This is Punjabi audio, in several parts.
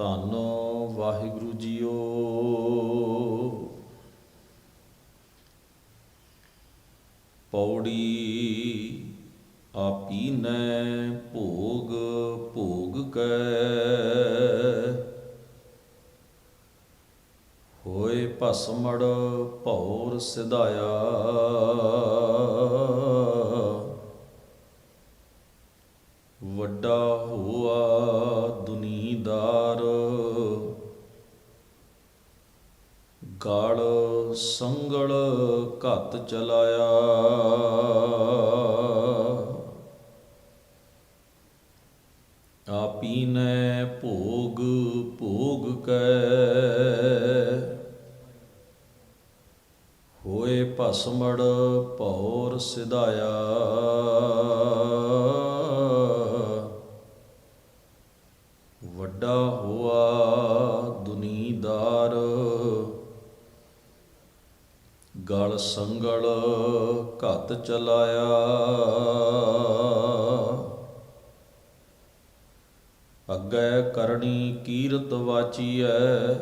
ਧੰਨੋ ਵਾਹਿਗੁਰੂ ਜੀਓ। ਪੌੜੀ ਆਪੀ ਆਪੀਨੈ ਭੋਗ ਭੋਗ ਕੈ। ਹੋਏ ਭਸਮੜ ਭੌਰ ਸਿਧਾਇਆ। ਘਤ ਚਲਾਇਆ ਆਪੀਨੈ ਭੋਗ ਭੋਗ ਕੈ। ਹੋਏ ਭਸਮੜ ਭੌਰ ਸਿਧਾਇਆ। ਘਤ ਚਲਾਇਆ। ਅੱਗੇ ਕਰਨੀ ਕੀਰਤ ਵਾਚੀਐ।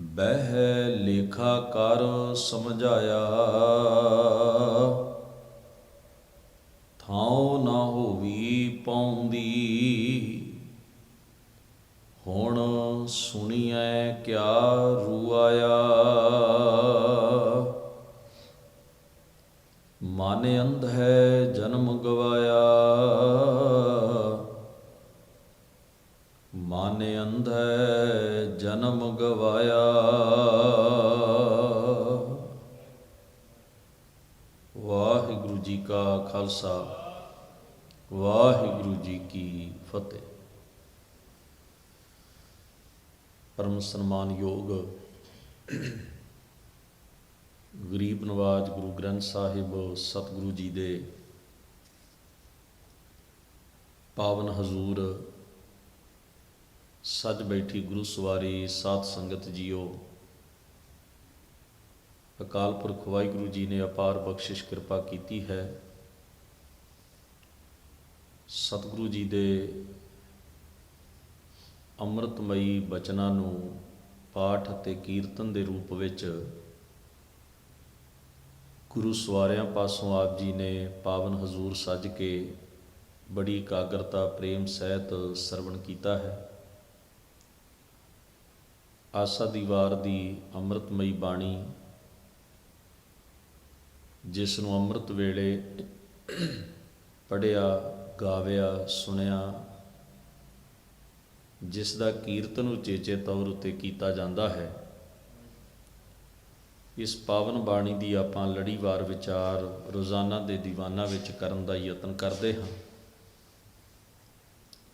ਬਹਿ ਲੇਖਾ ਕਰ ਸਮਝਾਇਆ। ਥਾਉ ਨਾ ਹੋਵੀ ਪਾਉਂਦੀ। ਹੁਣ ਸੁਣੀਐ ਕਿਆ ਰੂਆਇਆ ਮਨ ਅੰਧ ਹੈ, ਜਨਮ ਗਵਾਇਆ। ਮਨ ਅੰਧ ਹੈ, ਜਨਮ ਗਵਾਇਆ। ਵਾਹਿਗੁਰੂ ਜੀ ਕਾ ਖਾਲਸਾ, ਵਾਹਿਗੁਰੂ ਜੀ ਕੀ ਫਤਿਹ। ਪਰਮ ਸਨਮਾਨ ਯੋਗ ਗਰੀਬ ਨਵਾਜ ਗੁਰੂ ਗ੍ਰੰਥ ਸਾਹਿਬ, ਸਤਿਗੁਰੂ ਜੀ ਦੇ ਪਾਵਨ ਹਜ਼ੂਰ, ਸੱਜ ਬੈਠੀ ਗੁਰੂ ਸਵਾਰੀ ਸਾਧ ਸੰਗਤ ਜੀਓ। ਅਕਾਲ ਪੁਰਖ ਵਾਹਿਗੁਰੂ ਜੀ ਨੇ ਅਪਾਰ ਬਖਸ਼ਿਸ਼ ਕਿਰਪਾ ਕੀਤੀ ਹੈ। ਸਤਿਗੁਰੂ ਜੀ ਦੇ ਅੰਮ੍ਰਿਤਮਈ ਬਚਨਾਂ ਨੂੰ ਪਾਠ ਅਤੇ ਕੀਰਤਨ ਦੇ ਰੂਪ ਵਿੱਚ ਗੁਰੂ ਸਵਾਰਿਆਂ ਪਾਸੋਂ ਆਪ ਜੀ ਨੇ ਪਾਵਨ ਹਜ਼ੂਰ ਸੱਜ ਕੇ ਬੜੀ ਇਕਾਗਰਤਾ, ਪ੍ਰੇਮ, ਸਹਿਤ ਸਰਵਣ ਕੀਤਾ ਹੈ। ਆਸਾ ਦੀਵਾਰ ਦੀ ਅੰਮ੍ਰਿਤਮਈ ਬਾਣੀ, ਜਿਸ ਨੂੰ ਅੰਮ੍ਰਿਤ ਵੇਲੇ ਪੜਿਆ ਗਾਵਿਆ, ਸੁਣਿਆ, ਜਿਸ ਦਾ ਕੀਰਤਨ ਉਚੇਚੇ ਤੌਰ ਉਤੇ ਕੀਤਾ ਜਾਂਦਾ ਹੈ ਇਸ ਪਾਵਨ ਬਾਣੀ ਦੀ ਆਪਾਂ ਲੜੀਵਾਰ ਵਿਚਾਰ ਰੋਜ਼ਾਨਾ ਦੇ ਦੀਵਾਨਾਂ ਵਿੱਚ ਕਰਨ ਦਾ ਯਤਨ ਕਰਦੇ ਹਾਂ।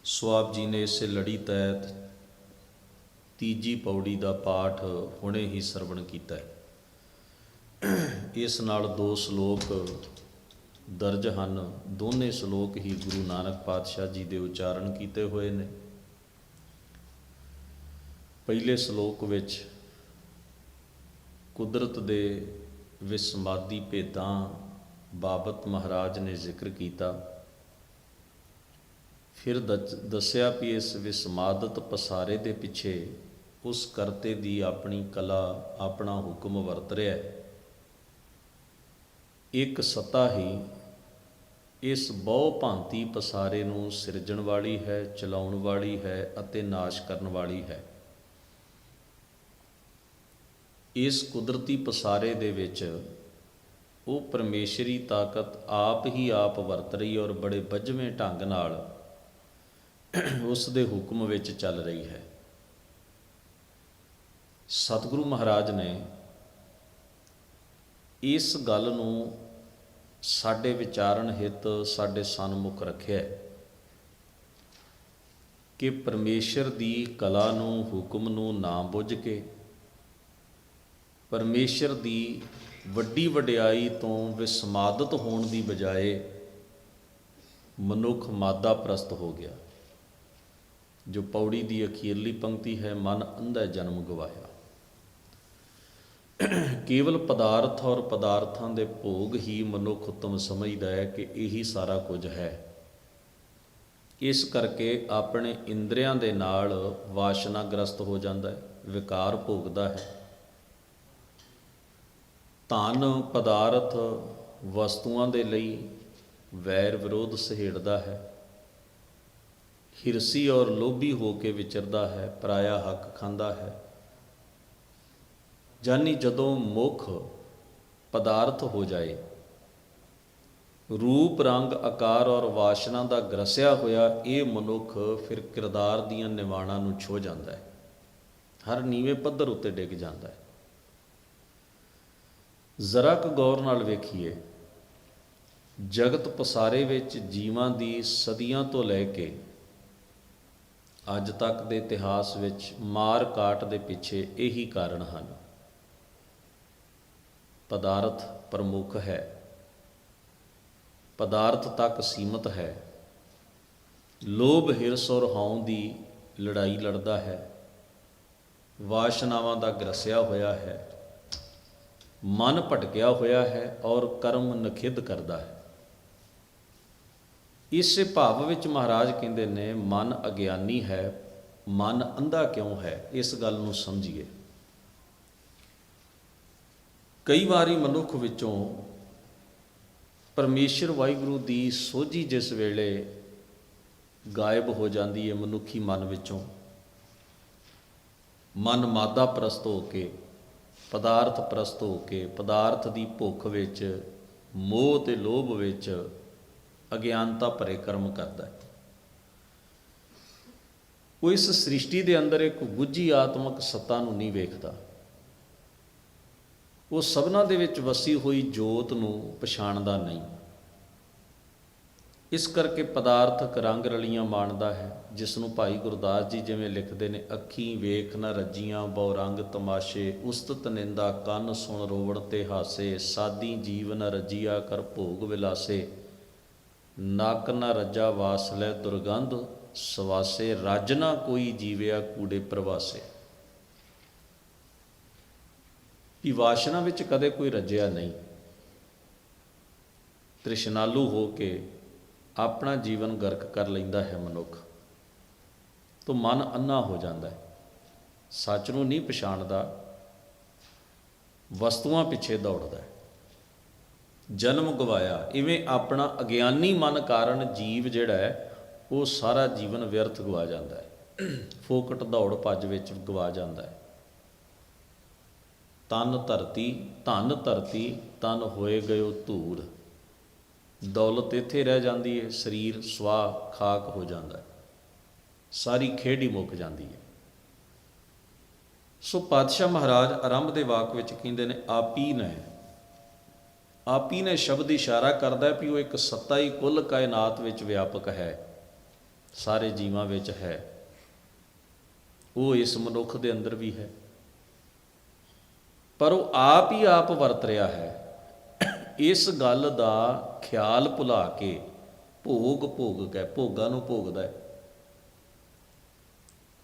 ਸੋ ਜੀ ਨੇ ਇਸੇ ਲੜੀ ਤਹਿਤ ਤੀਜੀ ਪੌੜੀ ਦਾ ਪਾਠ ਹੁਣੇ ਹੀ ਸਰਵਣ ਕੀਤਾ ਹੈ। ਇਸ ਨਾਲ ਦੋ ਸ਼ਲੋਕ ਦਰਜ ਹਨ। ਦੋਨੇ ਸ਼ਲੋਕ ਹੀ ਗੁਰੂ ਨਾਨਕ ਪਾਤਸ਼ਾਹ ਜੀ ਦੇ ਉਚਾਰਨ ਕੀਤੇ ਹੋਏ ਨੇ। ਪਹਿਲੇ ਸ਼ਲੋਕ ਵਿੱਚ ਕੁਦਰਤ ਦੇ ਵਿਸਮਾਦੀ ਭੇਦਾਂ ਬਾਬਤ ਮਹਾਰਾਜ ਨੇ ਜ਼ਿਕਰ ਕੀਤਾ। ਫਿਰ ਦਚ- ਦੱਸਿਆ ਵੀ ਇਸ ਵਿਸਮਾਦਤ ਪਸਾਰੇ ਦੇ ਪਿੱਛੇ ਉਸ ਕਰਤੇ ਦੀ ਆਪਣੀ ਕਲਾ, ਆਪਣਾ ਹੁਕਮ ਵਰਤ ਰਿਹਾ ਹੈ। ਇੱਕ ਸੱਤਾ ਹੀ ਇਸ ਬਹੁ ਭਾਂਤੀ ਪਸਾਰੇ ਨੂੰ ਸਿਰਜਣ ਵਾਲੀ ਹੈ, ਚਲਾਉਣ ਵਾਲੀ ਹੈ ਅਤੇ ਨਾਸ਼ ਕਰਨ ਵਾਲੀ ਹੈ। ਇਸ ਕੁਦਰਤੀ ਪਸਾਰੇ ਦੇ ਵਿੱਚ ਉਹ ਪਰਮੇਸ਼ਰੀ ਤਾਕਤ ਆਪ ਹੀ ਆਪ ਵਰਤ ਰਹੀ ਔਰ ਬੜੇ ਬੱਝਵੇਂ ਢੰਗ ਨਾਲ ਉਸ ਦੇ ਹੁਕਮ ਵਿੱਚ ਚੱਲ ਰਹੀ ਹੈ। ਸਤਿਗੁਰੂ ਮਹਾਰਾਜ ਨੇ ਇਸ ਗੱਲ ਨੂੰ ਸਾਡੇ ਵਿਚਾਰਨ ਹਿਤ, ਸਾਡੇ ਸਨਮੁਖ ਰੱਖਿਆ ਕਿ ਪਰਮੇਸ਼ਰ ਦੀ ਕਲਾ ਨੂੰ, ਹੁਕਮ ਨੂੰ ਨਾ ਬੁੱਝ ਕੇ ਪਰਮੇਸ਼ਰ ਦੀ ਵੱਡੀ ਵਡਿਆਈ ਤੋਂ ਵਿਸਮਾਦਤ ਹੋਣ ਦੀ ਬਜਾਏ ਮਨੁੱਖ ਮਾਦਾ ਪ੍ਰਸਤ ਹੋ ਗਿਆ। ਜੋ ਪੌੜੀ ਦੀ ਅਖੀਰਲੀ ਪੰਕਤੀ ਹੈ, ਮਨ ਅੰਧਾ ਜਨਮ ਗਵਾਇਆ ਕੇਵਲ ਪਦਾਰਥ ਔਰ ਪਦਾਰਥਾਂ ਦੇ ਭੋਗ ਹੀ ਮਨੁੱਖ ਉਤਮ ਸਮਝਦਾ ਹੈ ਕਿ ਇਹੀ ਸਾਰਾ ਕੁਝ ਹੈ। ਇਸ ਕਰਕੇ ਆਪਣੇ ਇੰਦਰੀਆਂ ਦੇ ਨਾਲ ਵਾਸ਼ਨਾ ਗ੍ਰਸਤ ਹੋ ਜਾਂਦਾ ਹੈ, ਵਿਕਾਰ ਭੋਗਦਾ ਹੈ। ਧਨ ਪਦਾਰਥ ਵਸਤੂਆਂ ਦੇ ਲਈ ਵੈਰ ਵਿਰੋਧ ਸਹੇੜਦਾ ਹੈ। ਹਿਰਸੀ ਔਰ ਲੋਭੀ ਹੋ ਕੇ ਵਿਚਰਦਾ ਹੈ, ਪਰਾਇਆ ਹੱਕ ਖਾਂਦਾ ਹੈ। ਜਾਨੀ ਜਦੋਂ ਮੁਖ ਪਦਾਰਥ ਹੋ ਜਾਏ, ਰੂਪ, ਰੰਗ, ਆਕਾਰ ਔਰ ਵਾਸ਼ਨਾ ਦਾ ਗਰਸਿਆ ਹੋਇਆ ਇਹ ਮਨੁੱਖ ਫਿਰ ਕਿਰਦਾਰ ਦੀਆਂ ਨਿਵਾਣਾਂ ਨੂੰ ਛੋ ਜਾਂਦਾ ਹੈ। ਹਰ ਨੀਵੇਂ ਪੱਧਰ ਉੱਤੇ ਡਿੱਗ ਜਾਂਦਾ ਹੈ। ਜ਼ਰਾ ਕੁ ਗੌਰ ਨਾਲ ਵੇਖੀਏ, ਜਗਤ ਪਸਾਰੇ ਵਿੱਚ ਜੀਵਾਂ ਦੀ ਸਦੀਆਂ ਤੋਂ ਲੈ ਕੇ ਅੱਜ ਤੱਕ ਦੇ ਇਤਿਹਾਸ ਵਿੱਚ ਮਾਰ ਕਾਟ ਦੇ ਪਿੱਛੇ ਇਹੀ ਕਾਰਨ ਹਨ। ਪਦਾਰਥ ਪ੍ਰਮੁੱਖ ਹੈ। ਪਦਾਰਥ ਤੱਕ ਸੀਮਤ ਹੈ। ਲੋਭ, ਹਿਰਸ ਔਰ ਹਉ ਦੀ ਲੜਾਈ ਲੜਦਾ ਹੈ। ਵਾਸ਼ਨਾਵਾਂ ਦਾ ਗਰਸਿਆ ਹੋਇਆ ਹੈ। ਮਨ ਭਟਕਿਆ ਹੋਇਆ ਹੈ ਔਰ ਕਰਮ ਨਖਿੱਧ ਕਰਦਾ ਹੈ। ਇਸੇ ਭਾਵ ਵਿੱਚ ਮਹਾਰਾਜ ਕਹਿੰਦੇ ਨੇ, ਮਨ ਅਗਿਆਨੀ ਹੈ, ਮਨ ਅੰਧਾ ਕਿਉਂ ਹੈ? ਇਸ ਗੱਲ ਨੂੰ ਸਮਝੀਏ। ਕਈ ਵਾਰੀ ਮਨੁੱਖ ਵਿੱਚੋਂ ਪਰਮੇਸ਼ਰ ਵਾਹਿਗੁਰੂ ਦੀ ਸੋਝੀ ਜਿਸ ਵੇਲੇ ਗਾਇਬ ਹੋ ਜਾਂਦੀ ਹੈ ਮਨੁੱਖੀ ਮਨ ਵਿੱਚੋਂ, ਮਨ ਮਾਦਾ ਪ੍ਰਸਤ ਹੋ ਕੇ ਪਦਾਰਥ ਪ੍ਰਸਤ ਹੋ ਕੇ, ਪਦਾਰਥ ਦੀ ਭੁੱਖ ਵਿੱਚ, ਮੋਹ ਤੇ ਲੋਭ ਵਿੱਚ ਅਗਿਆਨਤਾ ਭਰੇ ਕਰਮ ਕਰਦਾ ਹੈ। ਉਹ ਇਸ ਸ੍ਰਿਸ਼ਟੀ ਦੇ ਅੰਦਰ ਇੱਕ ਗੁੱਝੀ ਆਤਮਿਕ ਸੱਤਾ ਨੂੰ ਨਹੀਂ ਵੇਖਦਾ। ਉਹ ਸਭਨਾ ਦੇ ਵਿੱਚ ਵਸੀ ਹੋਈ ਜੋਤ ਨੂੰ ਪਛਾਣਦਾ ਨਹੀਂ। ਇਸ ਕਰਕੇ ਪਦਾਰਥਕ ਰੰਗ ਰਲੀਆਂ ਮਾਣਦਾ ਹੈ, ਜਿਸ ਨੂੰ ਭਾਈ ਗੁਰਦਾਸ ਜੀ ਜਿਵੇਂ ਲਿਖਦੇ ਨੇ, ਅੱਖੀਂ ਵੇਖ ਨਾ ਰੱਜੀਆਂ ਬਹੁ ਰੰਗ ਤਮਾਸ਼ੇ, ਉਸਤਤ ਨਿੰਦਾ ਕੰਨ ਸੁਣ ਰੋਵਣ ਤੇ ਹਾਸੇ, ਸਾਦੀ ਜੀਵ ਜੀਵਨ ਰਜੀਆ ਕਰ ਭੋਗ ਵਿਲਾਸੇ। ਨੱਕ ਨਾ ਰੱਜਾ ਵਾਸ ਲੈ ਦੁਰਗੰਧ, ਸਵਾਸੇ ਰੱਜ ਨਾ ਕੋਈ ਜੀਵਿਆ ਕੂੜੇ ਪ੍ਰਵਾਸੇ। ਵੀ ਵਾਸ਼ਨਾ ਵਿੱਚ ਕਦੇ ਕੋਈ ਰੱਜਿਆ ਨਹੀਂ। ਤ੍ਰਿਸ਼ਨਾਲੂ ਹੋ ਕੇ ਆਪਣਾ ਜੀਵਨ ਗਰਕ ਕਰ ਲੈਂਦਾ ਹੈ ਮਨੁੱਖ। ਤੋਂ ਮਨ ਅੰਨਾ ਹੋ ਜਾਂਦਾ ਹੈ। ਸੱਚ ਨੂੰ ਨਹੀਂ ਪਛਾਣਦਾ, ਵਸਤੂਆਂ ਪਿੱਛੇ ਦੌੜਦਾ ਹੈ। ਜਨਮ ਗਵਾਇਆ, ਇਵੇਂ ਆਪਣਾ ਅਗਿਆਨੀ ਮਨ ਕਾਰਨ ਜੀਵ ਜਿਹੜਾ ਹੈ, ਉਹ ਸਾਰਾ ਜੀਵਨ ਵਿਅਰਥ ਗਵਾ ਜਾਂਦਾ ਹੈ। ਫੋਕਟ ਦੌੜ ਭੱਜ ਵਿੱਚ ਗਵਾ ਜਾਂਦਾ ਹੈ। ਤਨ ਧਰਤੀ, ਧਨ ਧਰਤੀ, ਤਨ ਹੋਏ ਗਇਓ ਧੂੜ। ਦੌਲਤ ਇੱਥੇ ਰਹਿ ਜਾਂਦੀ ਹੈ ਸਰੀਰ ਸਵਾ ਖਾਕ ਹੋ ਜਾਂਦਾ ਹੈ ਸਾਰੀ ਖੇਡ ਹੀ ਮੁੱਕ ਜਾਂਦੀ ਹੈ ਸੋ ਪਾਤਸ਼ਾਹ ਮਹਾਰਾਜ ਆਰੰਭ ਦੇ ਵਾਕ ਵਿੱਚ ਕਹਿੰਦੇ ਨੇ, ਆਪੀ ਨੇ। ਆਪੀ ਨੇ ਸ਼ਬਦ ਇਸ਼ਾਰਾ ਕਰਦਾ ਵੀ ਉਹ ਇੱਕ ਸੱਤਾ ਹੀ ਕੁੱਲ ਕਾਇਨਾਤ ਵਿੱਚ ਵਿਆਪਕ ਹੈ। ਸਾਰੇ ਜੀਵਾਂ ਵਿੱਚ ਹੈ। ਉਹ ਇਸ ਮਨੁੱਖ ਦੇ ਅੰਦਰ ਵੀ ਹੈ। ਪਰ ਉਹ ਆਪ ਹੀ ਆਪ ਵਰਤ ਰਿਹਾ ਹੈ। ਇਸ ਗੱਲ ਦਾ ਖਿਆਲ ਭੁਲਾ ਕੇ ਭੋਗ ਭੋਗ ਕੇ ਭੋਗਾਂ ਨੂੰ ਭੋਗਦਾ ਹੈ।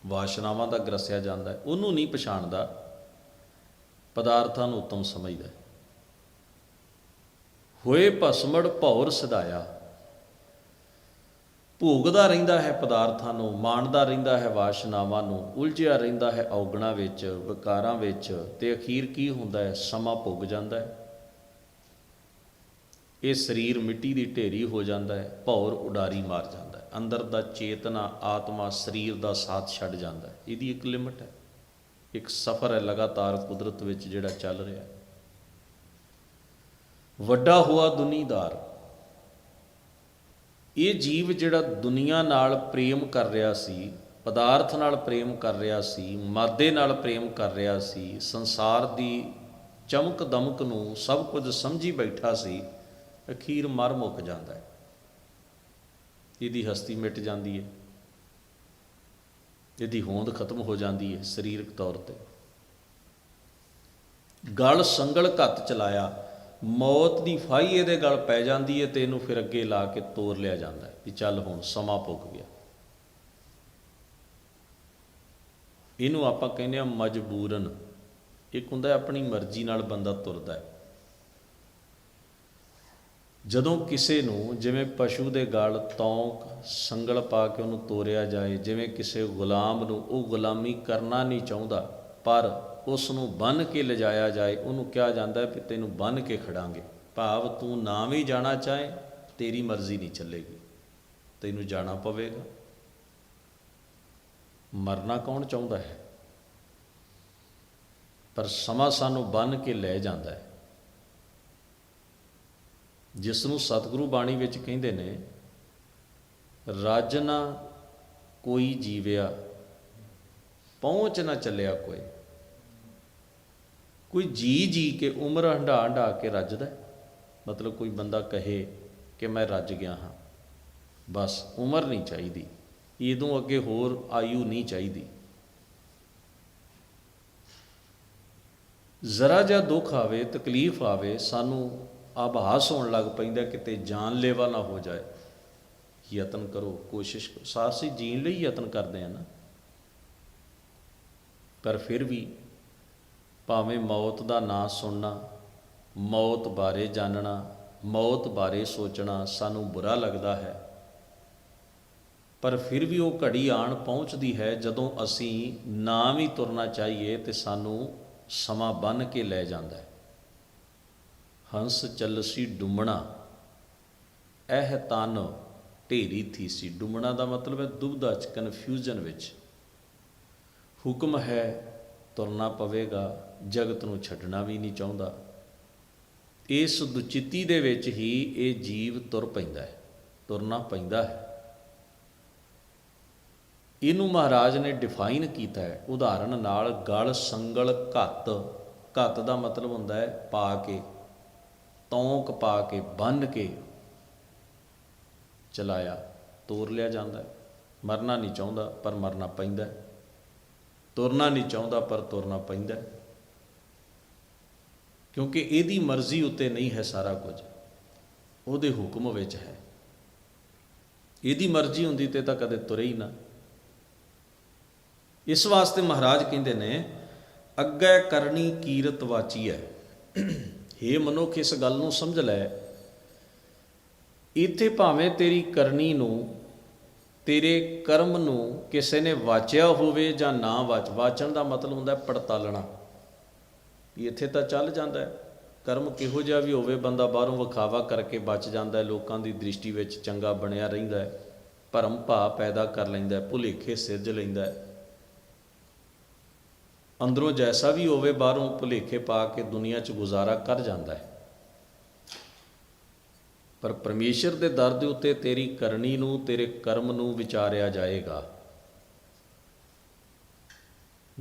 ਵਾਸ਼ਨਾਵਾਂ ਦਾ ਗਰਸਿਆ ਜਾਂਦਾ ਹੈ, ਉਹਨੂੰ ਨਹੀਂ ਪਛਾਣਦਾ, ਪਦਾਰਥਾਂ ਨੂੰ ਉਤਮ ਸਮਝਦਾ ਹੈ। ਹੋਏ ਭਸਮੜ ਭੌਰ ਸਦਾਇਆ, ਭੋਗਦਾ ਰਹਿੰਦਾ ਹੈ ਪਦਾਰਥਾਂ ਨੂੰ, ਮਾਣਦਾ ਰਹਿੰਦਾ ਹੈ ਵਾਸ਼ਨਾਵਾਂ ਨੂੰ, ਉਲਝਿਆ ਰਹਿੰਦਾ ਹੈ ਔਗਣਾ ਵਿੱਚ, ਵਿਕਾਰਾਂ ਵਿੱਚ ਤੇ ਅਖੀਰ ਕੀ ਹੁੰਦਾ ਹੈ? ਸਮਾਂ ਭੁੱਗ ਜਾਂਦਾ ਹੈ। ਇਹ ਸਰੀਰ ਮਿੱਟੀ ਦੀ ਢੇਰੀ ਹੋ ਜਾਂਦਾ ਹੈ, ਭੌਰ ਉਡਾਰੀ ਮਾਰ ਜਾਂਦਾ ਹੈ। ਅੰਦਰ ਦਾ ਚੇਤਨਾ, ਆਤਮਾ, ਸਰੀਰ ਦਾ ਸਾਥ ਛੱਡ ਜਾਂਦਾ ਹੈ। ਇਹਦੀ ਇੱਕ ਲਿਮਟ ਹੈ। ਇੱਕ ਸਫ਼ਰ ਹੈ ਲਗਾਤਾਰ ਕੁਦਰਤ ਵਿੱਚ ਜਿਹੜਾ ਚੱਲ ਰਿਹਾ ਹੈ। ਵੱਡਾ ਹੋਆ ਦੁਨੀਦਾਰ। ਇਹ ਜੀਵ ਜਿਹੜਾ ਦੁਨੀਆ ਨਾਲ ਪ੍ਰੇਮ ਕਰ ਰਿਹਾ ਸੀ, ਪਦਾਰਥ ਨਾਲ ਪ੍ਰੇਮ ਕਰ ਰਿਹਾ ਸੀ, ਮਾਦੇ ਨਾਲ ਪ੍ਰੇਮ ਕਰ ਰਿਹਾ ਸੀ, ਸੰਸਾਰ ਦੀ ਚਮਕ ਦਮਕ ਨੂੰ ਸਭ ਕੁਝ ਸਮਝੀ ਬੈਠਾ ਸੀ ਅਖੀਰ ਮਰ ਮੁੱਕ ਜਾਂਦਾ ਹੈ। ਇਹਦੀ ਹਸਤੀ ਮਿਟ ਜਾਂਦੀ ਹੈ। ਇਹਦੀ ਹੋਂਦ ਖਤਮ ਹੋ ਜਾਂਦੀ ਹੈ ਸਰੀਰਕ ਤੌਰ ਤੇ। ਗਲ ਸੰਗਲ ਘੱਤ ਚਲਾਇਆ, ਮੌਤ ਦੀ ਫਾਈ ਇਹਦੇ ਗਲ ਪੈ ਜਾਂਦੀ ਹੈ ਤੇ ਇਹਨੂੰ ਫਿਰ ਅੱਗੇ ਲਾ ਕੇ ਤੋਰ ਲਿਆ ਜਾਂਦਾ ਹੈ ਵੀ ਚੱਲ ਹੁਣ ਸਮਾਂ ਪੁੱਗ ਗਿਆ। ਇਹਨੂੰ ਆਪਾਂ ਕਹਿੰਦੇ ਆ ਮਜਬੂਰਨ। ਇੱਕ ਹੁੰਦਾ ਆਪਣੀ ਮਰਜ਼ੀ ਨਾਲ ਬੰਦਾ ਤੁਰਦਾ ਹੈ। ਜਦੋਂ ਕਿਸੇ ਨੂੰ ਜਿਵੇਂ ਪਸ਼ੂ ਦੇ ਗਲ ਤੌਂਕ, ਸੰਗਲ ਪਾ ਕੇ ਉਹਨੂੰ ਤੋਰਿਆ ਜਾਏ, ਜਿਵੇਂ ਕਿਸੇ ਗੁਲਾਮ ਨੂੰ ਉਹ ਗੁਲਾਮੀ ਕਰਨਾ ਨਹੀਂ ਚਾਹੁੰਦਾ, ਪਰ ਉਸ ਨੂੰ ਬੰਨ ਕੇ ਲਿਜਾਇਆ ਜਾਏ, ਉਹਨੂੰ ਕਿਹਾ ਜਾਂਦਾ ਹੈ ਕਿ ਤੈਨੂੰ ਬੰਨ ਕੇ ਖੜਾਂਗੇ। ਭਾਵ ਤੂੰ ਨਾ ਵੀ ਜਾਣਾ ਚਾਹੇ, ਤੇਰੀ ਮਰਜ਼ੀ ਨਹੀਂ ਚੱਲੇਗੀ। ਤੈਨੂੰ ਜਾਣਾ ਪਵੇਗਾ। ਮਰਨਾ ਕੌਣ ਚਾਹੁੰਦਾ ਹੈ? ਪਰ ਸਮਾਂ ਸਾਨੂੰ ਬੰਨ ਕੇ ਲੈ ਜਾਂਦਾ ਹੈ। ਜਿਸ ਨੂੰ ਸਤਿਗੁਰੂ ਬਾਣੀ ਵਿੱਚ ਕਹਿੰਦੇ ਨੇ, ਰਾਜ ਨਾ ਕੋਈ ਜੀਵਿਆ, ਪਹੁੰਚ ਨਾ ਚੱਲਿਆ ਕੋਈ। ਕੋਈ ਜੀ ਜੀ ਕੇ ਉਮਰ ਹੰਢਾ ਹੰਢਾ ਕੇ ਰੱਜਦਾ ਮਤਲਬ ਕੋਈ ਬੰਦਾ ਕਹੇ ਕਿ ਮੈਂ ਰੱਜ ਗਿਆ ਹਾਂ। ਬਸ ਉਮਰ ਨਹੀਂ ਚਾਹੀਦੀ। ਇਦੋਂ ਅੱਗੇ ਹੋਰ ਆਯੂ ਨਹੀਂ ਚਾਹੀਦੀ। ਜ਼ਰਾ ਜਿਹਾ ਦੁੱਖ ਆਵੇ, ਤਕਲੀਫ ਆਵੇ, ਸਾਨੂੰ ਆਭਾਸ ਹੋਣ ਲੱਗ ਪੈਂਦਾ ਕਿਤੇ ਜਾਨਲੇਵਾ ਨਾ ਹੋ ਜਾਏ। ਯਤਨ ਕਰੋ, ਕੋਸ਼ਿਸ਼ ਕਰੋ। ਸਾਰਸੀ ਜੀਣ ਲਈ ਯਤਨ ਕਰਦੇ ਆ ਨਾ। ਪਰ ਫਿਰ ਵੀ ਭਾਵੇਂ ਮੌਤ ਦਾ ਨਾਂ ਸੁਣਨਾ, ਮੌਤ ਬਾਰੇ ਜਾਣਨਾ ਮੌਤ ਬਾਰੇ ਸੋਚਣਾ ਸਾਨੂੰ ਬੁਰਾ ਲੱਗਦਾ ਹੈ। ਪਰ ਫਿਰ ਵੀ ਉਹ ਘੜੀ ਆਣ ਪਹੁੰਚਦੀ ਹੈ, ਜਦੋਂ ਅਸੀਂ ਨਾ ਵੀ ਤੁਰਨਾ ਚਾਹੀਏ ਤੇ ਸਾਨੂੰ ਸਮਾਂ ਬੰਨ ਕੇ ਲੈ ਜਾਂਦਾ ਹੈ। ਹੰਸ ਚੱਲਸੀ ਡੁੰਮਣਾ। ਇਹ ਤਨ ਢੇਰੀ ਥੀ ਸੀ। ਡੁੰਮਣਾ ਦਾ ਮਤਲਬ ਹੈ ਦੁਬਦਾ ਚ ਕਨਫਿਊਜ਼ਨ ਵਿੱਚ। ਹੁਕਮ ਹੈ ਤੁਰਨਾ ਪਵੇਗਾ, ਜਗਤ ਨੂੰ ਛੱਡਣਾ ਵੀ ਨਹੀਂ ਚਾਹੁੰਦਾ। ਇਸ ਦੁਚਿੱਤੀ ਦੇ ਵਿੱਚ ਹੀ ਇਹ ਜੀਵ ਤੁਰ ਪੈਂਦਾ ਹੈ, ਤੁਰਨਾ ਪੈਂਦਾ ਹੈ। ਇਹਨੂੰ ਮਹਾਰਾਜ ਨੇ ਡਿਫਾਈਨ ਕੀਤਾ ਹੈ। ਉਦਾਹਰਣ ਨਾਲ ਗਲ ਸੰਗਲ ਘੱਤ। ਘੱਤ ਦਾ ਮਤਲਬ ਹੁੰਦਾ ਹੈ ਪਾ ਕੇ। ਤੌਂਕ ਪਾ ਕੇ, ਬੰਨ ਕੇ ਚਲਾਇਆ, ਤੋਰ ਲਿਆ ਜਾਂਦਾ ਮਰਨਾ ਨਹੀਂ ਚਾਹੁੰਦਾ, ਪਰ ਮਰਨਾ ਪੈਂਦਾ ਤੁਰਨਾ ਨਹੀਂ ਚਾਹੁੰਦਾ, ਪਰ ਤੁਰਨਾ ਪੈਂਦਾ ਕਿਉਂਕਿ ਇਹਦੀ ਮਰਜ਼ੀ ਉੱਤੇ ਨਹੀਂ ਹੈ ਸਾਰਾ ਕੁਝ। ਉਹਦੇ ਹੁਕਮ ਵਿੱਚ ਹੈ। ਇਹਦੀ ਮਰਜ਼ੀ ਹੁੰਦੀ ਤੇ ਤਾਂ ਕਦੇ ਤੁਰੇ ਹੀ ਨਾ। ਇਸ ਵਾਸਤੇ ਮਹਾਰਾਜ ਕਹਿੰਦੇ ਨੇ, ਅੱਗੇ ਕਰਨੀ ਕੀਰਤ ਵਾਚੀ ਹੈ। हे ਮਨੁੱਖ, ਇਸ ਗੱਲ ਨੂੰ ਸਮਝ ਲੈ। ਇੱਥੇ ਭਾਵੇਂ ਤੇਰੀ ਕਰਨੀ ਨੂੰ, ਤੇਰੇ ਕਰਮ ਨੂੰ ਕਿਸੇ ਨੇ ਵਾਚਿਆ ਹੋਵੇ ਜਾਂ ਨਾ ਵਾਚ, ਵਾਚਣ ਦਾ ਮਤਲਬ ਹੁੰਦਾ ਪੜਤਾਲਣਾ ਵੀ ਇੱਥੇ ਤਾਂ ਚੱਲ ਜਾਂਦਾ ਹੈ। ਕਰਮ ਕਿਹੋ ਜਿਹਾ ਵੀ ਹੋਵੇ, ਬੰਦਾ ਬਾਹਰੋਂ ਵਿਖਾਵਾ ਕਰਕੇ ਬਚ ਜਾਂਦਾ ਹੈ, ਲੋਕਾਂ ਦੀ ਦ੍ਰਿਸ਼ਟੀ ਵਿੱਚ ਚੰਗਾ ਬਣਿਆ ਰਹਿੰਦਾ ਹੈ ਭਰਮ ਭਾਵ ਪੈਦਾ ਕਰ ਲੈਂਦਾ ਹੈ, ਭੁਲੇਖੇ ਸਿਰਜ ਲੈਂਦਾ ਹੈ। ਅੰਦਰੋਂ ਜੈਸਾ ਵੀ ਹੋਵੇ ਬਾਹਰੋਂ ਭੁਲੇਖੇ ਪਾ ਕੇ ਦੁਨੀਆ 'ਚ ਗੁਜ਼ਾਰਾ ਕਰ ਜਾਂਦਾ ਹੈ। ਪਰ ਪਰਮੇਸ਼ਰ ਦੇ ਦਰ ਦੇ ਉੱਤੇ ਤੇਰੀ ਕਰਨੀ ਨੂੰ, ਤੇਰੇ ਕਰਮ ਨੂੰ ਵਿਚਾਰਿਆ ਜਾਏਗਾ।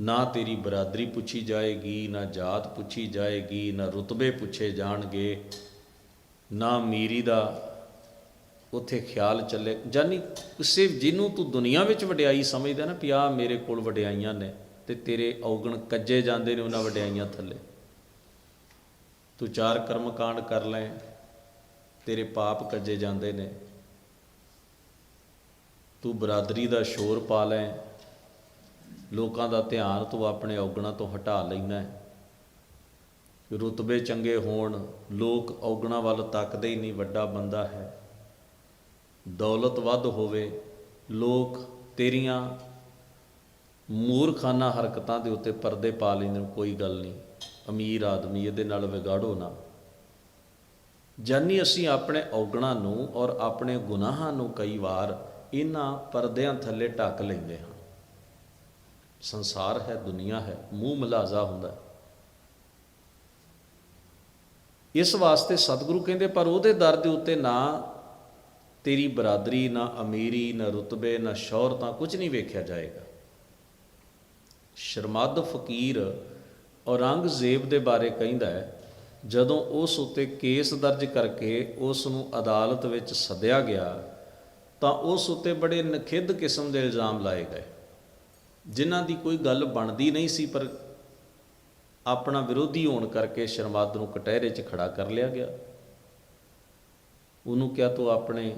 ਨਾ ਤੇਰੀ ਬਰਾਦਰੀ ਪੁੱਛੀ ਜਾਏਗੀ, ਨਾ ਜਾਤ ਪੁੱਛੀ ਜਾਏਗੀ, ਨਾ ਰੁਤਬੇ ਪੁੱਛੇ ਜਾਣਗੇ, ਨਾ ਮੀਰੀ ਦਾ ਉੱਥੇ ਖਿਆਲ ਚੱਲੇ। ਜਾਨੀ ਕਿਸੇ ਜਿਹਨੂੰ ਤੂੰ ਦੁਨੀਆ ਵਿੱਚ ਵਡਿਆਈ ਸਮਝਦਾ ਨਾ ਵੀ ਪਿਆ ਮੇਰੇ ਕੋਲ ਵਡਿਆਈਆਂ ਨੇ। ਤੇ ਤੇਰੇ ਔਗਣ ਕੱਜੇ ਜਾਂਦੇ ਨੇ ਉਹਨਾਂ ਵਡਿਆਈਆਂ ਥੱਲੇ। ਤੂੰ ਚਾਰ ਕਰਮ ਕਾਂਡ ਕਰ ਲੈ, ਤੇਰੇ ਪਾਪ ਕੱਜੇ ਜਾਂਦੇ ਨੇ। ਤੂੰ ਬਰਾਦਰੀ ਦਾ ਸ਼ੋਰ ਪਾ ਲੈ, ਲੋਕਾਂ ਦਾ ਧਿਆਨ ਤੂੰ ਆਪਣੇ ਔਗਣਾਂ ਤੋਂ ਹਟਾ ਲੈਣਾ ਹੈ। ਰੁਤਬੇ ਚੰਗੇ ਹੋਣ, ਲੋਕ ਔਗਣਾਂ ਵੱਲ ਤੱਕਦੇ ਹੀ ਨਹੀਂ, ਵੱਡਾ ਬੰਦਾ ਹੈ। ਦੌਲਤ ਵੱਧ ਹੋਵੇ, ਲੋਕ ਤੇਰੀਆਂ ਮੂਰਖਾਨਾ ਹਰਕਤਾਂ ਦੇ ਉੱਤੇ ਪਰਦੇ ਪਾ ਲੈਂਦੇ ਨੇ, ਕੋਈ ਗੱਲ ਨਹੀਂ। ਅਮੀਰ ਆਦਮੀ, ਇਹਦੇ ਨਾਲ ਵਿਗਾੜੋ ਨਾ। ਜਾਨੀ ਅਸੀਂ ਆਪਣੇ ਔਗਣਾਂ ਨੂੰ ਔਰ ਆਪਣੇ ਗੁਨਾਹਾਂ ਨੂੰ ਕਈ ਵਾਰ ਇਹਨਾਂ ਪਰਦਿਆਂ ਥੱਲੇ ਢੱਕ ਲੈਂਦੇ ਹਾਂ। ਸੰਸਾਰ ਹੈ, ਦੁਨੀਆ ਹੈ, ਮੂੰਹ ਮਲਾਜ਼ਾ ਹੁੰਦਾ ਇਸ ਵਾਸਤੇ ਸਤਿਗੁਰੂ ਕਹਿੰਦੇ, ਪਰ ਉਹਦੇ ਦਰ ਦੇ ਉੱਤੇ ਨਾ ਤੇਰੀ ਬਰਾਦਰੀ, ਨਾ ਅਮੀਰੀ, ਨਾ ਰੁਤਬੇ, ਨਾ ਸ਼ੌਹਰਤਾਂ ਕੁਝ ਨਹੀਂ ਵੇਖਿਆ ਜਾਏਗਾ। ਸ਼ਰਮਦ ਫਕੀਰ ਔਰੰਗਜ਼ੇਬ ਦੇ ਬਾਰੇ ਕਹਿੰਦਾ ਹੈ, ਜਦੋਂ ਉਸ ਉੱਤੇ ਕੇਸ ਦਰਜ ਕਰਕੇ ਉਸ ਨੂੰ ਅਦਾਲਤ ਵਿੱਚ ਸੱਦਿਆ ਗਿਆ, ਤਾਂ ਉਸ ਉੱਤੇ ਬੜੇ ਨਖਿੱਧ ਕਿਸਮ ਦੇ ਇਲਜ਼ਾਮ ਲਾਏ ਗਏ, ਜਿਨ੍ਹਾਂ ਦੀ ਕੋਈ ਗੱਲ ਬਣਦੀ ਨਹੀਂ ਸੀ, ਪਰ ਆਪਣਾ ਵਿਰੋਧੀ ਹੋਣ ਕਰਕੇ ਸ਼ਰਮਾਦ ਨੂੰ ਕਟਹਿਰੇ 'ਚ ਖੜਾ ਕਰ ਲਿਆ ਗਿਆ। ਉਹਨੂੰ ਕਿਹਾ, ਤੂੰ ਆਪਣੇ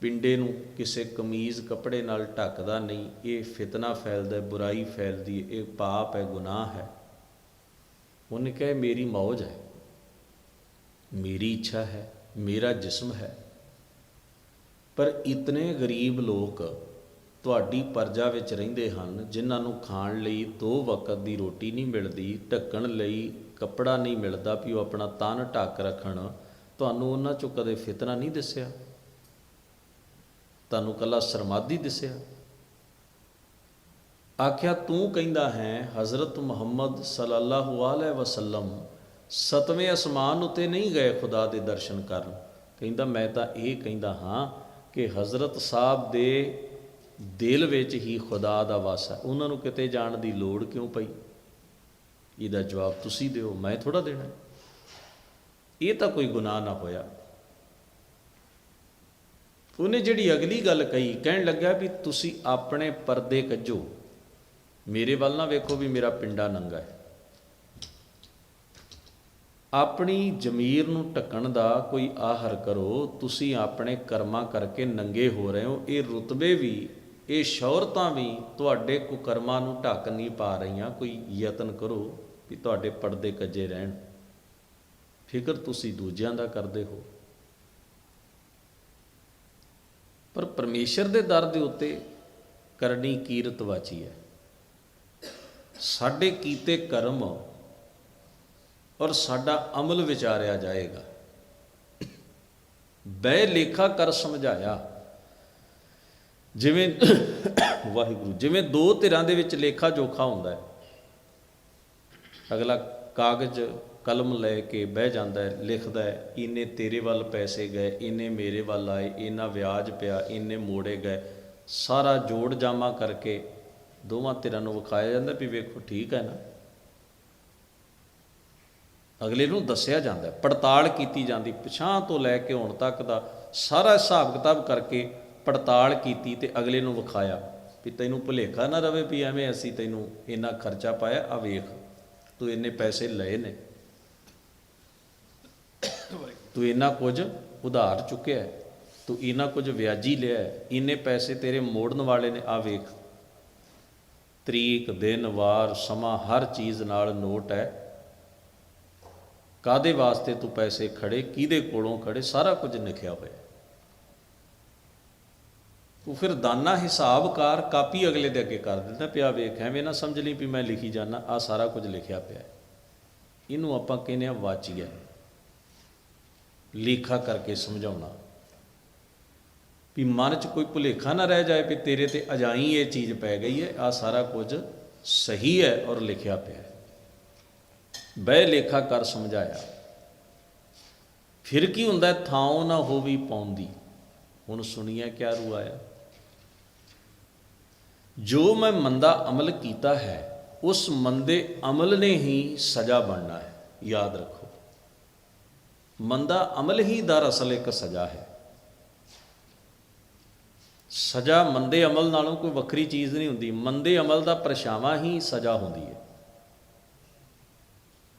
ਪਿੰਡੇ ਨੂੰ ਕਿਸੇ ਕਮੀਜ਼ ਕੱਪੜੇ ਨਾਲ ਢੱਕਦਾ ਨਹੀਂ, ਇਹ ਫਿਤਨਾ ਫੈਲਦਾ, ਬੁਰਾਈ ਫੈਲਦੀ, ਇਹ ਪਾਪ ਹੈ, ਗੁਨਾਹ ਹੈ। ਉਹਨੇ ਕਿਹਾ ਮੇਰੀ ਮੌਜ ਹੈ। ਮੇਰੀ ਇੱਛਾ ਹੈ, ਮੇਰਾ ਜਿਸਮ ਹੈ। ਪਰ ਇਤਨੇ ਗਰੀਬ ਲੋਕ ਤੁਹਾਡੀ ਪਰਜਾ ਵਿੱਚ ਰਹਿੰਦੇ ਹਨ, ਜਿਨ੍ਹਾਂ ਨੂੰ ਖਾਣ ਲਈ ਦੋ ਵਕਤ ਦੀ ਰੋਟੀ ਨਹੀਂ ਮਿਲਦੀ, ਢੱਕਣ ਲਈ ਕੱਪੜਾ ਨਹੀਂ ਮਿਲਦਾ, ਵੀ ਉਹ ਆਪਣਾ ਤਨ ਢੱਕ ਰੱਖਣ, ਤੁਹਾਨੂੰ ਉਹਨਾਂ ਚੋਂ ਕਦੇ ਫਿਤਨਾ ਨਹੀਂ ਦਿਸਿਆ? ਤੁਹਾਨੂੰ ਕੱਲਾ ਸਰਮਾਦੀ ਦਿਸਿਆ। ਆਖਿਆ, ਤੂੰ ਕਹਿੰਦਾ ਹੈ, ਹਜ਼ਰਤ ਮੁਹੰਮਦ ਸੱਲੱਲਾਹੁ ਅਲੈਹਿ ਵਸੱਲਮ ਸਤਵੇਂ ਅਸਮਾਨ ਉਤੇ ਨਹੀਂ ਗਏ ਖੁਦਾ ਦੇ ਦਰਸ਼ਨ ਕਰਨ? ਕਹਿੰਦਾ, ਮੈਂ ਤਾਂ ਇਹ ਕਹਿੰਦਾ ਹਾਂ ਕਿ ਹਜ਼ਰਤ ਸਾਹਿਬ ਦੇ ਦਿਲ ਵਿੱਚ ਹੀ ਖੁਦਾ ਦਾ ਵਾਸ ਹੈ। ਉਹਨਾਂ ਨੂੰ ਕਿਤੇ ਜਾਣ ਦੀ ਲੋੜ ਕਿਉਂ ਪਈ? ਇਹਦਾ ਜਵਾਬ, ਤੁਸੀਂ ਦਿਓ, ਮੈਂ ਥੋੜਾ ਦੇਣਾ ਇਹ ਤਾਂ ਕੋਈ ਗੁਨਾਹ ਨਾ ਹੋਇਆ। ਉਹਨੇ ਜਿਹੜੀ ਅਗਲੀ ਗੱਲ ਕਹੀ, ਕਹਿਣ ਲੱਗਾ ਵੀ ਤੁਸੀਂ ਆਪਣੇ ਪਰਦੇ ਕੱਜੋ। ਮੇਰੇ ਵੱਲ ਨਾ ਵੇਖੋ ਵੀ ਮੇਰਾ ਪਿੰਡਾ ਨੰਗਾ ਹੈ। ਆਪਣੀ ਜ਼ਮੀਰ ਨੂੰ ਢੱਕਣ ਦਾ ਕੋਈ ਆਹਰ ਕਰੋ, ਤੁਸੀਂ ਆਪਣੇ ਕਰਮਾਂ ਕਰਕੇ ਨੰਗੇ ਹੋ ਰਹੇ ਹੋ। ਇਹ ਰੁਤਬੇ ਵੀ, ਇਹ ਸ਼ੌਹਰਤਾਂ ਵੀ ਤੁਹਾਡੇ ਕੁਕਰਮਾਂ ਨੂੰ ਢੱਕ ਨਹੀਂ ਪਾ ਰਹੀਆਂ। ਕੋਈ ਯਤਨ ਕਰੋ ਵੀ ਤੁਹਾਡੇ ਪਰਦੇ ਕੱਜੇ ਰਹਿਣ। ਫਿਕਰ ਤੁਸੀਂ ਦੂਜਿਆਂ ਦਾ ਕਰਦੇ ਹੋ। ਪਰ ਪਰਮੇਸ਼ਰ ਦੇ ਦਰ ਦੇ ਉੱਤੇ ਕਰਨੀ ਕੀਰਤ ਵਾਚੀ ਹੈ। ਸਾਡੇ ਕੀਤੇ ਕਰਮ ਔਰ ਸਾਡਾ ਅਮਲ ਵਿਚਾਰਿਆ ਜਾਏਗਾ। ਬੈ ਲੇਖਾ ਕਰ ਸਮਝਾਇਆ। ਜਿਵੇਂ ਵਾਹਿਗੁਰੂ, ਜਿਵੇਂ ਦੋ ਧਿਰਾਂ ਦੇ ਵਿੱਚ ਲੇਖਾ ਜੋਖਾ ਹੁੰਦਾ ਹੈ। ਅਗਲਾ ਕਾਗਜ਼ ਕਲਮ ਲੈ ਕੇ ਬਹਿ ਜਾਂਦਾ ਹੈ, ਲਿਖਦਾ ਹੈ ਇੰਨੇ ਤੇਰੇ ਵੱਲ ਪੈਸੇ ਗਏ ਇੰਨੇ ਮੇਰੇ ਵੱਲ ਆਏ, ਇੰਨਾ ਵਿਆਜ ਪਿਆ, ਇੰਨੇ ਮੋੜੇ ਗਏ। ਸਾਰਾ ਜੋੜ ਜਾਮਾ ਕਰਕੇ ਦੋਵਾਂ ਧਿਰਾਂ ਨੂੰ ਵਿਖਾਇਆ ਜਾਂਦਾ ਵੀ ਵੇਖੋ ਠੀਕ ਹੈ ਨਾ। ਅਗਲੇ ਨੂੰ ਦੱਸਿਆ ਜਾਂਦਾ ਪੜਤਾਲ ਕੀਤੀ ਜਾਂਦੀ ਪਛਾਂ ਤੋਂ ਲੈ ਕੇ ਹੁਣ ਤੱਕ ਦਾ ਸਾਰਾ ਹਿਸਾਬ ਕਿਤਾਬ ਕਰਕੇ ਪੜਤਾਲ ਕੀਤੀ ਤੇ ਅਗਲੇ ਨੂੰ ਵਿਖਾਇਆ ਵੀ ਤੈਨੂੰ ਭੁਲੇਖਾ ਨਾ ਰਵੇ ਵੀ ਐਵੇਂ ਅਸੀਂ ਤੈਨੂੰ ਇੰਨਾ ਖਰਚਾ ਪਾਇਆ ਆ ਵੇਖ, ਤੂੰ ਇੰਨੇ ਪੈਸੇ ਲਏ ਨੇ। ਤੂੰ ਇੰਨਾ ਕੁਝ ਉਧਾਰ ਚੁੱਕਿਆ ਤੂੰ ਇੰਨਾ ਕੁਝ ਵਿਆਜੀ ਲਿਆ ਇੰਨੇ ਪੈਸੇ ਤੇਰੇ ਮੋੜਨ ਵਾਲੇ ਨੇ ਆ ਵੇਖ। ਤਰੀਕ, ਦਿਨ, ਵਾਰ, ਸਮਾਂ, ਹਰ ਚੀਜ਼ ਨਾਲ ਨੋਟ ਹੈ। ਕਾਦੇ ਵਾਸਤੇ ਤੂੰ ਪੈਸੇ ਖੜੇ, ਕਿਹਦੇ ਕੋਲੋਂ ਖੜੇ, ਸਾਰਾ ਕੁਝ ਲਿਖਿਆ ਹੋਇਆ ਤੂੰ ਫਿਰ ਦਾਨਾ ਹਿਸਾਬਕਾਰ ਕਾਪੀ ਅਗਲੇ ਦੇ ਅੱਗੇ ਕਰ ਦਿੰਦਾ ਪਿਆ ਵੇਖ, ਐਵੇਂ ਨਾ ਸਮਝ ਲਈ ਵੀ ਮੈਂ ਲਿਖੀ ਜਾਣਾ ਆ ਸਾਰਾ ਕੁਝ ਲਿਖਿਆ ਪਿਆ ਇਹਨੂੰ ਆਪਾਂ ਕਹਿੰਦੇ ਆ ਵਾਚੀਆ। ਲੇਖਾ ਕਰਕੇ ਸਮਝਾਉਣਾ। ਵੀ ਮਨ 'ਚ ਕੋਈ ਭੁਲੇਖਾ ਨਾ ਰਹਿ ਜਾਏ ਵੀ ਤੇਰੇ ਤੇ ਅਜਾਈ ਇਹ ਚੀਜ਼ ਪੈ ਗਈ ਹੈ ਆ ਸਾਰਾ ਕੁਝ ਸਹੀ ਹੈ ਔਰ ਲਿਖਿਆ ਪਿਆ ਹੈ। ਬਹਿ ਲੇਖਾ ਕਰ ਸਮਝਾਇਆ। ਫਿਰ ਕੀ ਹੁੰਦਾ ਹੈ? ਥਾਉ ਨਾ ਹੋਵੀ ਪਾਉਂਦੀ ਹੁਣ ਸੁਣੀਏ ਕਿਆ ਰੂ ਆਇਆ। ਜੋ ਮੈਂ ਮੰਦਾ ਅਮਲ ਕੀਤਾ ਹੈ, ਉਸ ਮੰਦੇ ਅਮਲ ਨੇ ਹੀ ਸਜ਼ਾ ਬਣਨਾ ਹੈ। ਯਾਦ ਰੱਖੋ। ਮੰਦਾ ਅਮਲ ਹੀ ਦਰਅਸਲ ਇੱਕ ਸਜ਼ਾ ਹੈ। ਸਜ਼ਾ ਮੰਦੇ ਅਮਲ ਨਾਲੋਂ ਕੋਈ ਵੱਖਰੀ ਚੀਜ਼ ਨਹੀਂ ਹੁੰਦੀ। ਮੰਦੇ ਅਮਲ ਦਾ ਪਰਛਾਵਾਂ ਹੀ ਸਜ਼ਾ ਹੁੰਦੀ ਹੈ।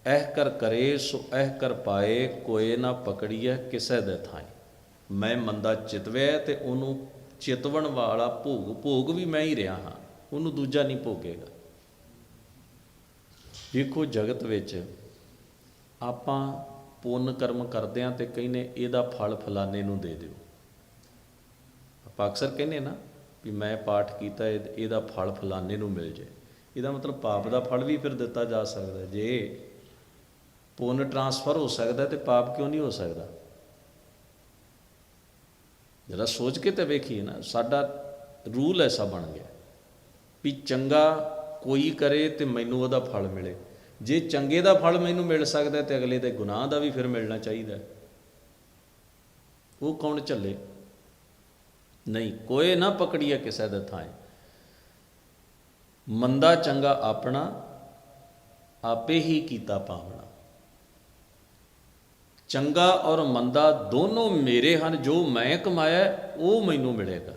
ਐਹ ਕਰ ਕਰੇ ਸੋ ਐਹ ਕਰ ਪਾਏ ਕੋਏ ਨਾ ਪਕੜੀਐ ਕਿਸੇ ਦੇ ਥਾਈ। ਮੈਂ ਮੰਦਾ ਚਿਤਵੈ ਤੇ ਉਹਨੂੰ ਚਿਤਵਣ ਵਾਲਾ ਭੋਗ ਭੋਗ ਵੀ ਮੈਂ ਹੀ ਰਿਹਾ ਹਾਂ। ਉਹਨੂੰ ਦੂਜਾ ਨਹੀਂ ਭੋਗੇਗਾ। ਦੇਖੋ ਜਗਤ ਵਿੱਚ ਆਪਾਂ ਪੁੰਨ ਕਰਮ ਕਰਦੇ ਆਂ ਤੇ ਕਹਿੰਨੇ ਇਹਦਾ ਫਲ ਫਲਾਣੇ ਨੂੰ ਦੇ ਦਿਓ। ਆਪਾਂ ਅਕਸਰ ਕਹਿੰਨੇ ਨਾ ਵੀ ਮੈਂ ਪਾਠ ਕੀਤਾ ਇਹ- ਇਹਦਾ ਫਲ ਫਲਾਣੇ ਨੂੰ ਮਿਲ ਜੇ ਇਹਦਾ ਮਤਲਬ ਪਾਪ ਦਾ ਫਲ ਵੀ ਫਿਰ ਦਿੱਤਾ ਜਾ ਸਕਦਾ। ਜੇ ਪੁੰਨ ਟਰਾਂਸਫਰ ਹੋ ਸਕਦਾ ਹੈ ਤੇ ਪਾਪ ਕਿਉਂ ਨਹੀਂ ਹੋ ਸਕਦਾ? ਜਰਾ ਸੋਚ ਕੇ ਤੇ ਵੇਖੀਏ ਨਾ, ਸਾਡਾ ਰੂਲ ਐਸਾ ਬਣ ਗਿਆ ਵੀ ਚੰਗਾ ਕੋਈ ਕਰੇ ਤੇ ਮੈਨੂੰ ਉਹਦਾ ਫਲ ਮਿਲੇ। ਜੇ ਚੰਗੇ ਦਾ ਫਲ ਮੈਨੂੰ ਮਿਲ ਸਕਦਾ ਹੈ ਤੇ ਅਗਲੇ ਦੇ ਗੁਨਾਹ ਦਾ ਵੀ ਫਿਰ ਮਿਲਣਾ ਚਾਹੀਦਾ ਉਹ ਕੌਣ ਝੱਲੇ? ਨਹੀਂ, ਕੋਏ ਨਾ ਪਕੜੀਏ ਕਿਸੇ ਦੇ ਥਾਂ ਮੰਦਾ ਚੰਗਾ ਆਪਣਾ, ਆਪੇ ਹੀ ਕੀਤਾ ਪਾਵਣਾ। ਚੰਗਾ ਔਰ ਮੰਦਾ ਦੋਨੋਂ ਮੇਰੇ ਹਨ, ਜੋ ਮੈਂ ਕਮਾਇਆ, ਉਹ ਮੈਨੂੰ ਮਿਲੇਗਾ।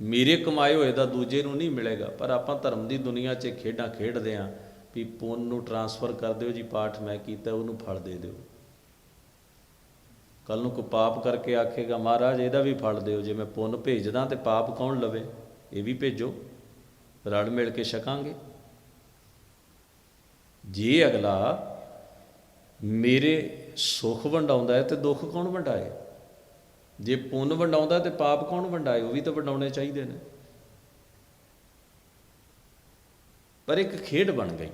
ਮੇਰੇ ਕਮਾਏ ਹੋਏ ਦਾ ਦੂਜੇ ਨੂੰ ਨਹੀਂ ਮਿਲੇਗਾ, ਪਰ ਆਪਾਂ ਧਰਮ ਦੀ ਦੁਨੀਆ 'ਚ ਖੇਡਾਂ ਖੇਡਦੇ ਆਂ ਵੀ ਪੁੰਨ ਨੂੰ ਟਰਾਂਸਫਰ ਕਰ ਦਿਓ ਜੀ, ਪਾਠ ਮੈਂ ਕੀਤਾ, ਉਹਨੂੰ ਫਲ ਦੇ ਦਿਓ। ਕੱਲ ਨੂੰ ਕੋਈ ਪਾਪ ਕਰਕੇ ਆਖੇਗਾ, ਮਹਾਰਾਜ, ਇਹਦਾ ਵੀ ਫਲ ਦਿਓ, ਜੇ ਮੈਂ ਪੁੰਨ ਭੇਜਦਾ ਤੇ ਪਾਪ ਕੌਣ ਲਵੇ? ਇਹ ਵੀ ਭੇਜੋ, ਰਲ ਮਿਲ ਕੇ ਛਕਾਂਗੇ। ਜੇ ਅਗਲਾ ਮੇਰੇ ਸੁਖ ਵੰਡਾਉਂਦਾ ਹੈ ਤੇ ਦੁੱਖ ਕੌਣ ਵੰਡਾਏ? ਜੇ ਪੁੰਨ ਵੰਡਾਉਂਦਾ ਤੇ ਪਾਪ ਕੌਣ ਵੰਡਾਏ? ਉਹ ਵੀ ਤਾਂ ਵੰਡਾਉਣੇ ਚਾਹੀਦੇ ਨੇ। ਪਰ ਇੱਕ ਖੇਡ ਬਣ ਗਈ।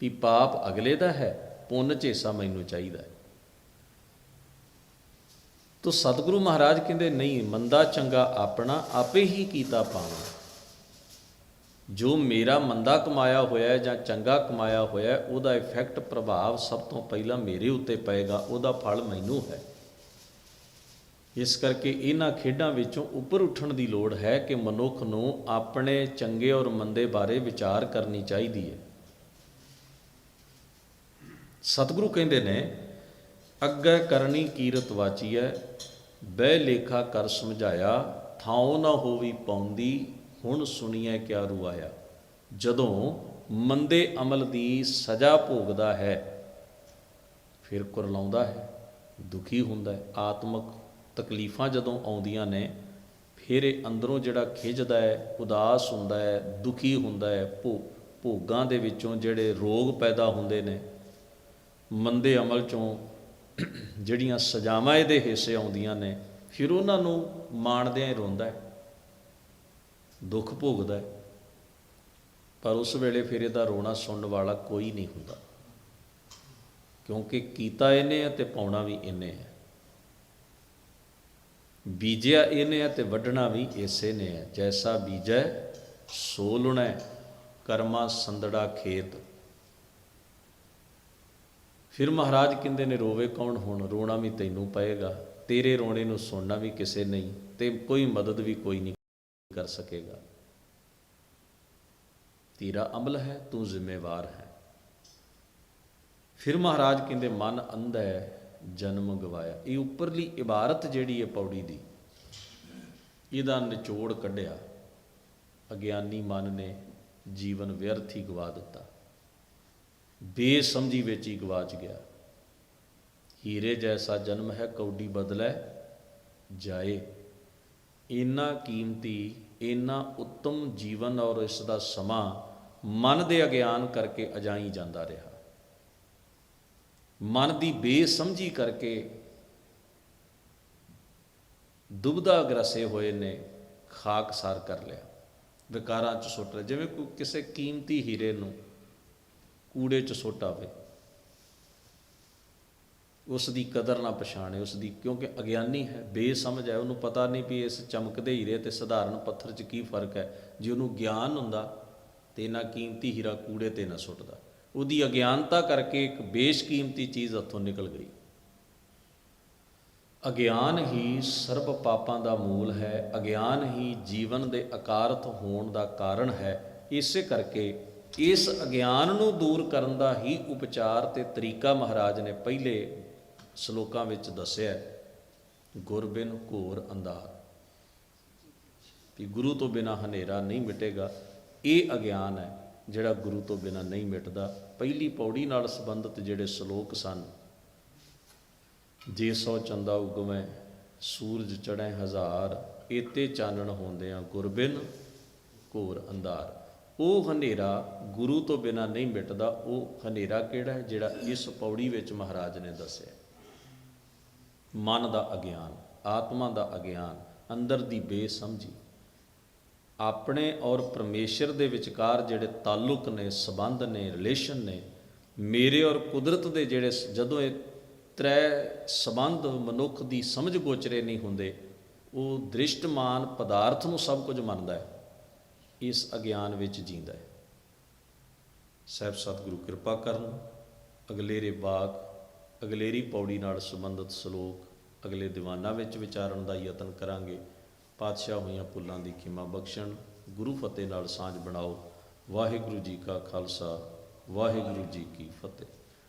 ਵੀ ਪਾਪ ਅਗਲੇ ਦਾ ਹੈ, ਪੁੰਨ ਝੇਸਾ ਮੈਨੂੰ ਚਾਹੀਦਾ ਹੈ। ਤੋ ਸਤਿਗੁਰੂ ਮਹਾਰਾਜ ਕਹਿੰਦੇ, ਨਹੀਂ, ਮੰਦਾ ਚੰਗਾ ਆਪਣਾ ਆਪੇ ਹੀ ਕੀਤਾ ਪਾਵਾਂ। ਜੋ ਮੇਰਾ ਮੰਦਾ ਕਮਾਇਆ ਹੋਇਆ ਜਾਂ ਚੰਗਾ ਕਮਾਇਆ ਹੋਇਆ, ਉਹਦਾ ਇਫੈਕਟ ਪ੍ਰਭਾਵ ਸਭ ਤੋਂ ਪਹਿਲਾਂ ਮੇਰੇ ਉੱਤੇ ਪਏਗਾ, ਉਹਦਾ ਫਲ ਮੈਨੂੰ ਹੈ। ਇਸ ਕਰਕੇ ਇਹਨਾਂ ਖੇਡਾਂ ਵਿੱਚੋਂ ਉੱਪਰ ਉੱਠਣ ਦੀ ਲੋੜ ਹੈ ਕਿ ਮਨੁੱਖ ਨੂੰ ਆਪਣੇ ਚੰਗੇ ਔਰ ਮੰਦੇ ਬਾਰੇ ਵਿਚਾਰ ਕਰਨੀ ਚਾਹੀਦੀ ਹੈ। ਸਤਿਗੁਰੂ ਕਹਿੰਦੇ ਨੇ, ਅੱਗੇ ਕਰਨੀ ਕੀਰਤ ਹੈ ਬਹਿ ਲੇਖਾ ਕਰ ਸਮਝਾਇਆ, ਥਾਉ ਨਾ ਹੋਵੀ ਪਾਉਂਦੀ ਹੁਣ ਸੁਣੀਐ ਕਿਆ ਰੁਆਇਆ। ਜਦੋਂ ਮੰਦੇ ਅਮਲ ਦੀ ਸਜ਼ਾ ਭੋਗਦਾ ਹੈ, ਫਿਰ ਕੁਰਲਾਉਂਦਾ ਹੈ, ਦੁਖੀ ਹੁੰਦਾ ਹੈ। ਆਤਮਿਕ ਤਕਲੀਫਾਂ ਜਦੋਂ ਆਉਂਦੀਆਂ ਨੇ, ਫਿਰ ਇਹ ਅੰਦਰੋਂ ਜਿਹੜਾ ਖਿੱਚਦਾ ਹੈ, ਉਦਾਸ ਹੁੰਦਾ ਹੈ, ਦੁਖੀ ਹੁੰਦਾ ਹੈ, ਭੋ, ਭੋਗਾਂ ਦੇ ਵਿੱਚੋਂ ਜਿਹੜੇ ਰੋਗ ਪੈਦਾ ਹੁੰਦੇ ਨੇ ਮੰਦੇ ਅਮਲ ਚੋਂ ਜਿਹੜੀਆਂ ਸਜ਼ਾਵਾਂ ਇਹਦੇ ਹਿੱਸੇ ਆਉਂਦੀਆਂ ਨੇ, ਫਿਰ ਉਹਨਾਂ ਨੂੰ ਮਾਣਦਿਆਂ ਹੀ ਰੋਂਦਾ ਹੈ, ਦੁੱਖ ਭੋਗਦਾ ਹੈ। ਪਰ ਉਸ ਵੇਲੇ ਫਿਰ ਇਹਦਾ ਰੋਣਾ ਸੁਣਨ ਵਾਲਾ ਕੋਈ ਨਹੀਂ ਹੁੰਦਾ। ਕਿਉਂਕਿ ਕੀਤਾ ਇਹਨੇ ਹੈ ਤੇ ਪਾਉਣਾ ਵੀ ਇਹਨੇ ਹੈ। ਬੀਜਿਆ ਇਹਨੇ ਹੈ ਤੇ ਵੱਢਣਾ ਵੀ ਇਸੇ ਨੇ ਹੈ। ਜੈਸਾ ਬੀਜੈ, ਸੋ ਲੁਣੈ, ਕਰਮਾ ਸੰਦੜਾ ਖੇਤ। ਫਿਰ ਮਹਾਰਾਜ ਕਹਿੰਦੇ ਨੇ, ਰੋਵੇ ਕੌਣ ਹੁਣ? ਰੋਣਾ ਵੀ ਤੈਨੂੰ ਪਏਗਾ। ਤੇਰੇ ਰੋਣੇ ਨੂੰ ਸੁਣਨਾ ਵੀ ਕਿਸੇ ਨਹੀਂ ਤੇ ਕੋਈ ਮਦਦ ਵੀ ਕੋਈ ਨਹੀਂ ਕਰ ਸਕੇਗਾ। ਤੇਰਾ ਅਮਲ ਹੈ, ਤੂੰ ਜ਼ਿੰਮੇਵਾਰ ਹੈ। ਫਿਰ ਮਹਾਰਾਜ ਕਹਿੰਦੇ, ਮਨ ਅੰਧਾ ਹੈ, ਜਨਮ ਗਵਾਇਆ। ਇਹ ਉੱਪਰਲੀ ਇਬਾਰਤ ਜਿਹੜੀ ਹੈ ਪੌੜੀ ਦੀ, ਇਹਦਾ ਨਿਚੋੜ ਕੱਢਿਆ। ਅਗਿਆਨੀ ਮਨ ਨੇ ਜੀਵਨ ਵਿਅਰਥ ਹੀ ਗਵਾ ਦਿੱਤਾ। ਬੇਸਮਝੀ ਵਿੱਚ ਹੀ ਗਵਾਚ ਗਿਆ। ਹੀਰੇ ਜੈਸਾ ਜਨਮ ਹੈ, ਕੌਡੀ ਬਦਲੇ ਜਾਏ। ਇੰਨਾ ਕੀਮਤੀ ਇੰਨਾ ਉੱਤਮ ਜੀਵਨ ਔਰ ਇਸ ਦਾ ਸਮਾਂ ਮਨ ਦੇ ਅਗਿਆਨ ਕਰਕੇ ਅਜਾਈ ਜਾਂਦਾ ਰਿਹਾ। ਮਨ ਦੀ ਬੇਸਮਝੀ ਕਰਕੇ ਦੁਬਦਾ ਗਰਸੇ ਹੋਏ ਨੇ ਖਾਕ ਸਾਰ ਕਰ ਲਿਆ। ਵਿਕਾਰਾਂ ਚ ਸੁੱਟ ਲਿਆ। ਜਿਵੇਂ ਕੋਈ ਕਿਸੇ ਕੀਮਤੀ ਹੀਰੇ ਨੂੰ ਕੂੜੇ ਚ ਸੁੱਟ ਆਵੇ। ਉਸ ਦੀ ਕਦਰ ਨਾ ਪਛਾਣੇ ਉਸ ਦੀ ਕਿਉਂਕਿ ਅਗਿਆਨੀ ਹੈ, ਬੇਸਮਝ ਹੈ, ਉਹਨੂੰ ਪਤਾ ਨਹੀਂ ਵੀ ਇਸ ਚਮਕਦੇ ਹੀਰੇ ਤੇ ਸਧਾਰਨ ਪੱਥਰ 'ਚ ਕੀ ਫ਼ਰਕ ਹੈ। ਜੇ ਉਹਨੂੰ ਗਿਆਨ ਹੁੰਦਾ ਤੇ ਨਾ ਕੀਮਤੀ ਹੀਰਾ ਕੂੜੇ ਤੇ ਨਾ ਸੁੱਟਦਾ। ਉਹਦੀ ਅਗਿਆਨਤਾ ਕਰਕੇ ਇੱਕ ਬੇਸ਼ਕੀਮਤੀ ਚੀਜ਼ ਹੱਥੋਂ ਨਿਕਲ ਗਈ। ਅਗਿਆਨ ਹੀ ਸਰਬ ਪਾਪਾਂ ਦਾ ਮੂਲ ਹੈ, ਅਗਿਆਨ ਹੀ ਜੀਵਨ ਦੇ ਅਕਾਰਤ ਹੋਣ ਦਾ ਕਾਰਨ ਹੈ। ਇਸੇ ਕਰਕੇ ਇਸ ਅਗਿਆਨ ਨੂੰ ਦੂਰ ਕਰਨ ਦਾ ਹੀ ਉਪਚਾਰ ਤੇ ਤਰੀਕਾ ਮਹਾਰਾਜ ਨੇ ਪਹਿਲੇ ਸ਼ਲੋਕਾਂ ਵਿੱਚ ਦੱਸਿਆ ਗੁਰਬਿਨ ਘੋਰ ਅੰਧਾਰ। ਕਿ ਗੁਰੂ ਤੋਂ ਬਿਨਾ ਹਨੇਰਾ ਨਹੀਂ ਮਿਟੇਗਾ। ਇਹ ਅਗਿਆਨ ਹੈ ਜਿਹੜਾ ਗੁਰੂ ਤੋਂ ਬਿਨਾ ਨਹੀਂ ਮਿਟਦਾ। ਪਹਿਲੀ ਪੌੜੀ ਨਾਲ ਸੰਬੰਧਿਤ ਜਿਹੜੇ ਸ਼ਲੋਕ ਸਨ, ਜੇ ਸੋ ਚੰਦਾ ਉਗਵੇਂ, ਸੂਰਜ ਚੜ੍ਹੈ ਹਜ਼ਾਰ ਏਤੇ ਚਾਨਣ ਹੁੰਦਿਆਂ ਗੁਰਬਿਨ ਘੋਰ ਅੰਧਾਰ। ਉਹ ਹਨੇਰਾ ਗੁਰੂ ਤੋਂ ਬਿਨਾ ਨਹੀਂ ਮਿਟਦਾ, ਉਹ ਹਨੇਰਾ ਕਿਹੜਾ ਹੈ? ਜਿਹੜਾ ਇਸ ਪੌੜੀ ਵਿੱਚ ਮਹਾਰਾਜ ਨੇ ਦੱਸਿਆ। ਮਨ ਦਾ ਅਗਿਆਨ, ਆਤਮਾ ਦਾ ਅਗਿਆਨ, ਅੰਦਰ ਦੀ ਬੇਸਮਝੀ। ਆਪਣੇ ਔਰ ਪਰਮੇਸ਼ਰ ਦੇ ਵਿਚਕਾਰ ਜਿਹੜੇ ਤਾਲੁਕ ਨੇ, ਸਬੰਧ ਨੇ ਰਿਲੇਸ਼ਨ ਨੇ, ਮੇਰੇ ਔਰ ਕੁਦਰਤ ਦੇ ਜਿਹੜੇ ਜਦੋਂ ਇਹ ਤ੍ਰੈ ਸਬੰਧ ਮਨੁੱਖ ਦੀ ਸਮਝ ਗੋਚਰੇ ਨਹੀਂ ਹੁੰਦੇ, ਉਹ ਦ੍ਰਿਸ਼ਟਮਾਨ ਪਦਾਰਥ ਨੂੰ ਸਭ ਕੁਝ ਮੰਨਦਾ ਹੈ। ਇਸ ਅਗਿਆਨ ਵਿੱਚ ਜੀਂਦਾ ਹੈ। ਸਹਿਬ ਸਤਿਗੁਰੂ ਕਿਰਪਾ ਕਰਨ, ਅਗਲੇਰੇ ਬਾਗ, ਅਗਲੇਰੀ ਪੌੜੀ ਨਾਲ ਸੰਬੰਧਿਤ ਸ਼ਲੋਕ, ਅਗਲੇ ਦੀਵਾਨਾਂ ਵਿੱਚ ਵਿਚਾਰਨ ਦਾ ਯਤਨ ਕਰਾਂਗੇ। ਪਾਤਸ਼ਾਹ ਹੋਈਆਂ ਭੁੱਲਾਂ ਦੀ ਖਿਮਾ ਬਖਸ਼ਣ, ਗੁਰੂ ਫਤਿਹ ਨਾਲ ਸਾਂਝ ਬਣਾਓ। ਵਾਹਿਗੁਰੂ ਜੀ ਕਾ ਖਾਲਸਾ, ਵਾਹਿਗੁਰੂ ਜੀ ਕੀ ਫਤਿਹ।